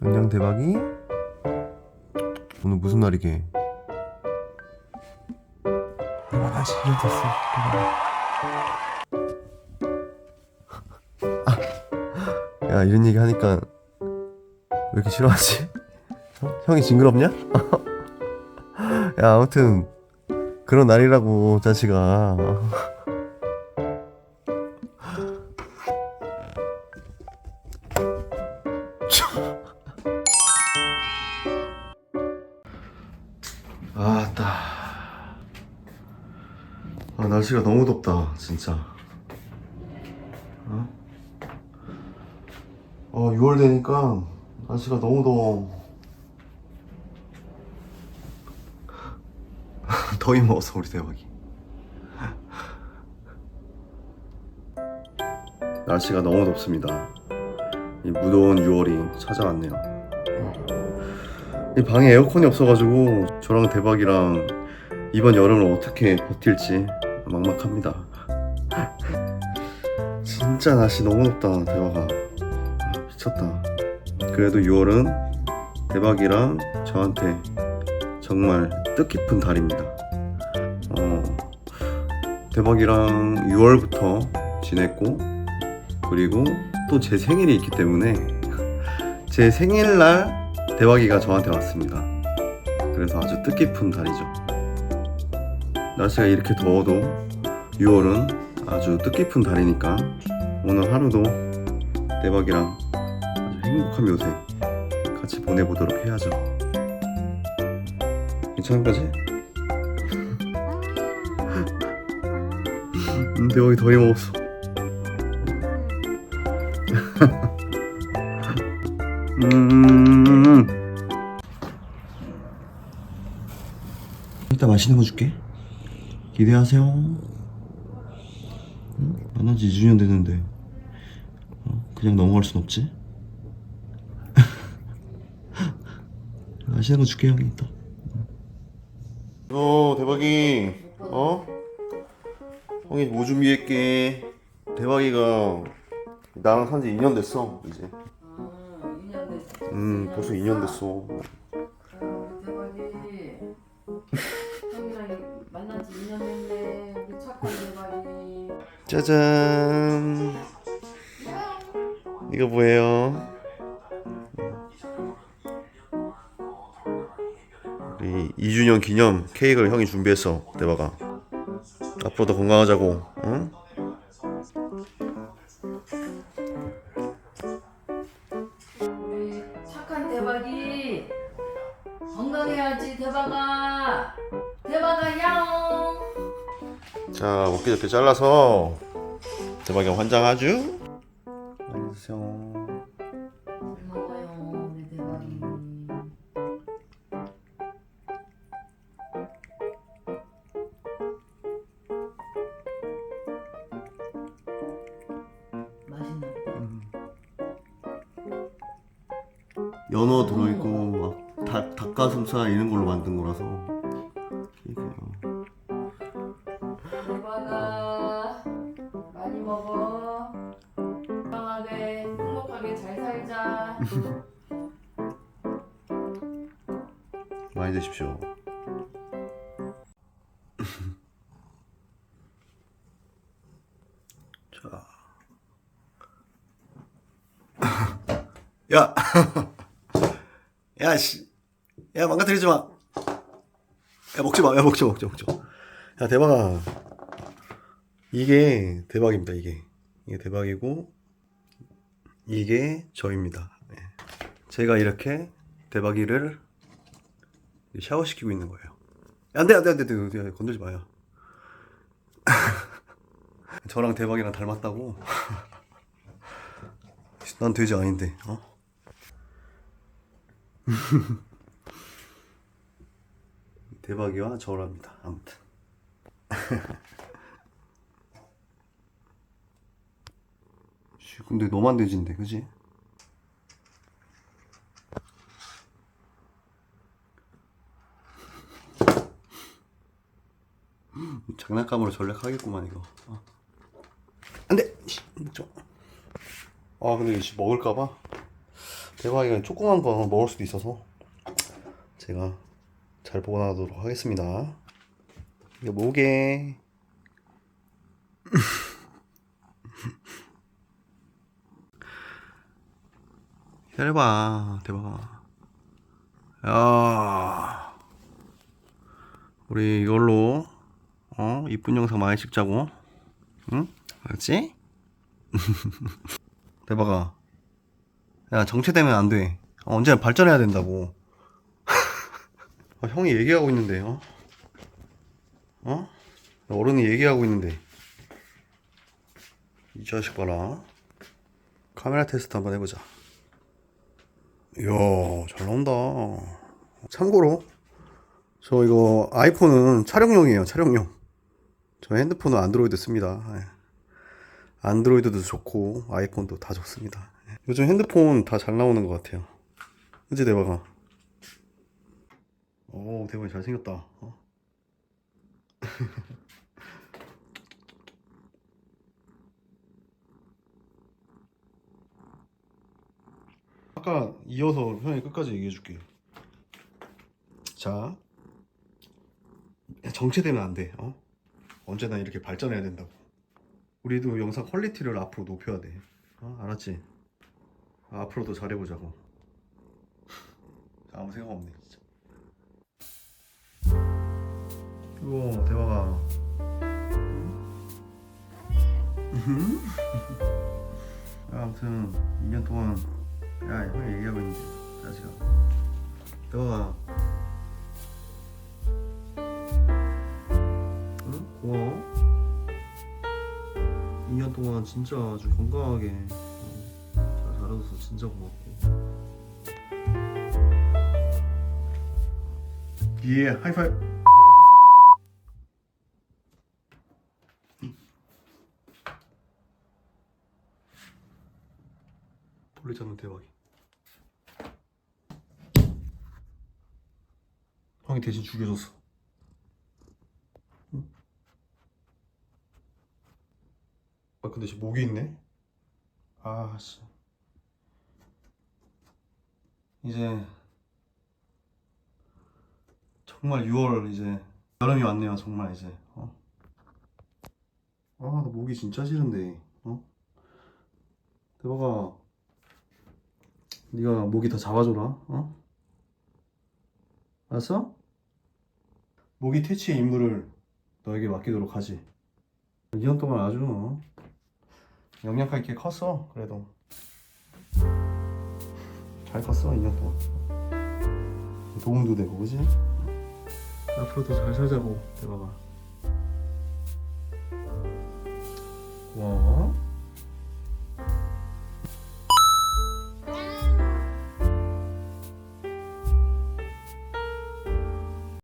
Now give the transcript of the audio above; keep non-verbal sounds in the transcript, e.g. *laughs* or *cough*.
안녕 대박이 오늘 무슨 날이게 대박 날씨 이어졌어 아, 야 이런 얘기 하니까 왜 이렇게 싫어하지? 어? 형이 징그럽냐? *laughs* 야 아무튼 그런 날이라고 자식아 아따 아 날씨가 너무 덥다 진짜. 어? 어 6월 되니까 날씨가 너무 더워. *laughs* 더위 먹었어 우리 대박이. 날씨가 너무 덥습니다. 이 무더운 6월이 찾아왔네요. 이 방에 에어컨이 없어가지고 저랑 대박이랑 이번 여름을 어떻게 버틸지 막막합니다. *laughs* 진짜 날씨 너무 덥다 대박아 미쳤다. 그래도 6월은 대박이랑 저한테 정말 뜻깊은 달입니다. 어, 대박이랑 6월부터 지냈고 그리고 또 제 생일이 있기 때문에 *laughs* 제 생일날 대박이가 저한테 왔습니다. 그래서 아주 뜻깊은 달이죠. 날씨가 이렇게 더워도 6월은 아주 뜻깊은 달이니까 오늘 하루도 대박이랑 아주 행복한 묘세 같이 보내보도록 해야죠. 괜찮은 거지? 음, 대박이 더위 먹었어. 음. 이따 맛있는 거 줄게. 기대하세요. 응? 만난 지 2주년 됐는데 어? 그냥 넘어갈 순 없지? *laughs* 맛있는 거 줄게 형이 이따. 어 대박이 어? 형이 뭐 준비했게? 대박이가 나랑 산지 2년 됐어 이제. 아, 2년 됐어. 음 벌써 2년 됐어. 아, 대박이. 형이랑 만난 지 2년 됐네. 우리 착한 대박이. 짜잔. 이거 뭐예요? 우리 2주년 기념 케이크를 형이 준비했어. 대박아. 앞으로도 건강하자고. 응? 자, 먹기 좋게 잘라서 대박이 환장하죠? 많이 드세요. 고마워요 우리 대박이. 맛있나 보다. 연어 들어있고 막 닭, 닭가슴살 이런 걸로 만든 거라서 *laughs* 많이 드십시오. *laughs* 자. *laughs* 야. 야, 씨. 야, 망가뜨리지 마. 야, 먹지 마. 야, 먹지 마, 먹지 마, 먹지 마. 야, 대박아. 이게 대박입니다, 이게. 이게 대박이고, 이게 저입니다. 네. 제가 이렇게 대박이를 샤워시키고 있는 거예요. 안 돼, 안 돼, 안 돼, 안 돼. 건들지 마요. *laughs* 저랑 대박이랑 닮았다고? *laughs* 난 돼지 아닌데, 어? *laughs* 대박이와 저랍니다. 아무튼. 씨, 근데 너만 돼지인데, 그지? 장난감으로 전략하겠구만 이거. 어. 안돼. 아 근데 이거 먹을까봐 대박이가 조그만 거 먹을 수도 있어서 제가 잘 보관하도록 하겠습니다. 이거 뭐게? *laughs* 기다려봐, 대박. 야, 우리 이걸로 어 이쁜 영상 많이 찍자고, 응? 알았지? *laughs* 대박아. 야 정체되면 안 돼. 어, 언제나 발전해야 된다고. 아, *laughs* 형이 얘기하고 있는데, 어? 어? 어른이 얘기하고 있는데. 이 자식 봐라. 카메라 테스트 한번 해보자. 이야, 잘 나온다. 참고로, 저 이거 아이폰은 촬영용이에요, 촬영용. 저 핸드폰은 안드로이드 씁니다. 예. 안드로이드도 좋고, 아이폰도 다 좋습니다. 예. 요즘 핸드폰 다 잘 나오는 것 같아요. 그치, 대박아? 오, 대박이 잘 생겼다. 어? *laughs* 아까 이어서 형이 끝까지 얘기해 줄게. 자, 정체되면 안 돼. 어? 언제나 이렇게 발전해야 된다고. 우리도 영상 퀄리티를 앞으로 높여야 돼. 어? 알았지? 앞으로도 잘해보자고. 아무 생각 없네 진짜. 대박아. 음? 야, 아무튼 2년 동안 야 형이 얘기하고 있는데 자식아. 대박아. 진짜 아주 건강하게 어, 잘 자라줘서 진짜 고맙고. 예, 하이파이브. 벌레 잡는 대박이. 형이 대신 죽여줬어. 응? 아 근데 지금 목이 있네. 아 씨. 이제 정말 6월 이제 여름이 왔네요 정말 이제 어? 아나 목이 진짜 싫은데 어? 대박아 네가 모기 더 잡아줘라 어? 알았어? 모기 퇴치의 임무를 너에게 맡기도록 하지 2년 동안 아주 어? 영양가 있게 컸어 그래도 잘 컸어 2년 동안. 도움도 되고 그지? 앞으로도 잘 살자고 대박아. 고마워